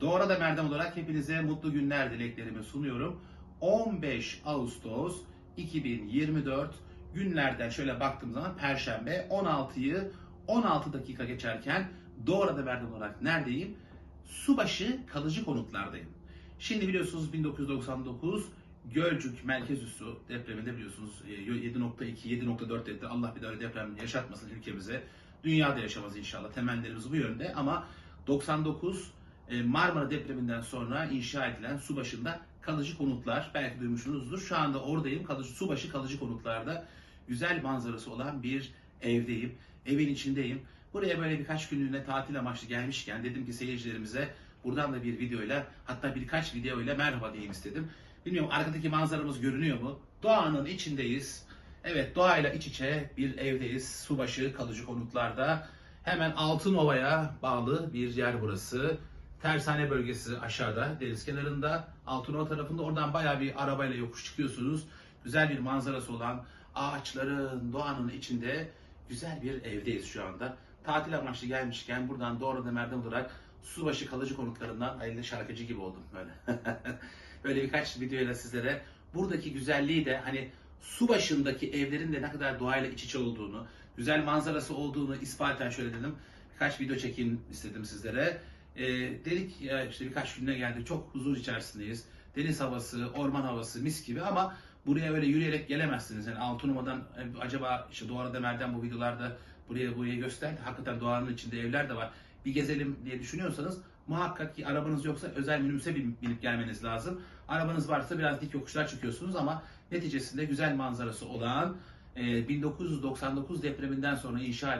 Doğru da Merdem olarak hepinize mutlu günler dileklerimi sunuyorum. 15 Ağustos 2024 günlerden şöyle baktığım zaman Perşembe 16'yı 16 dakika geçerken Doğru da Merdem olarak neredeyim? Subaşı kalıcı konutlardayım. Şimdi biliyorsunuz 1999 Gölcük merkez üssü depreminde biliyorsunuz e, 7.2, 7.4 dedi. Allah bir daha deprem yaşatmasın ülkemize. Dünyada yaşamaz inşallah. Temennilerimiz bu yönde ama 99 e, Marmara depreminden sonra inşa edilen su başında kalıcı konutlar belki duymuşsunuzdur. Şu anda oradayım. Kalıcı subaşı kalıcı konutlarda güzel manzarası olan bir evdeyim. Evin içindeyim. Buraya böyle birkaç günlüğüne tatil amaçlı gelmişken dedim ki seyircilerimize buradan da bir videoyla hatta birkaç videoyla merhaba diyeyim istedim. Bilmiyorum arkadaki manzaramız görünüyor mu? Doğanın içindeyiz. Evet doğayla iç içe bir evdeyiz. Subaşı kalıcı konutlarda. Hemen Altınova'ya bağlı bir yer burası. Tersane bölgesi aşağıda deniz kenarında. Altınova tarafında oradan bayağı bir arabayla yokuş çıkıyorsunuz. Güzel bir manzarası olan ağaçların, doğanın içinde güzel bir evdeyiz şu anda. Tatil amaçlı gelmişken buradan doğru da merdiven olarak Subaşı kalıcı konutlarından ayrıca şarkıcı gibi oldum böyle. böyle birkaç videoyla sizlere buradaki güzelliği de hani su başındaki evlerin de ne kadar doğayla iç içe olduğunu, güzel manzarası olduğunu ispaten şöyle dedim. Birkaç video çekeyim istedim sizlere. Ee, dedik ya işte birkaç güne geldik. Çok huzur içerisindeyiz. Deniz havası, orman havası mis gibi ama buraya öyle yürüyerek gelemezsiniz. Yani Altınova'dan e, acaba işte Doğru Demer'den bu videolarda buraya buraya gösterdi. Hakikaten doğanın içinde evler de var. Bir gezelim diye düşünüyorsanız muhakkak ki arabanız yoksa özel minibüse binip, gelmeniz lazım. Arabanız varsa biraz dik yokuşlar çıkıyorsunuz ama neticesinde güzel manzarası olan e, 1999 depreminden sonra inşa edilen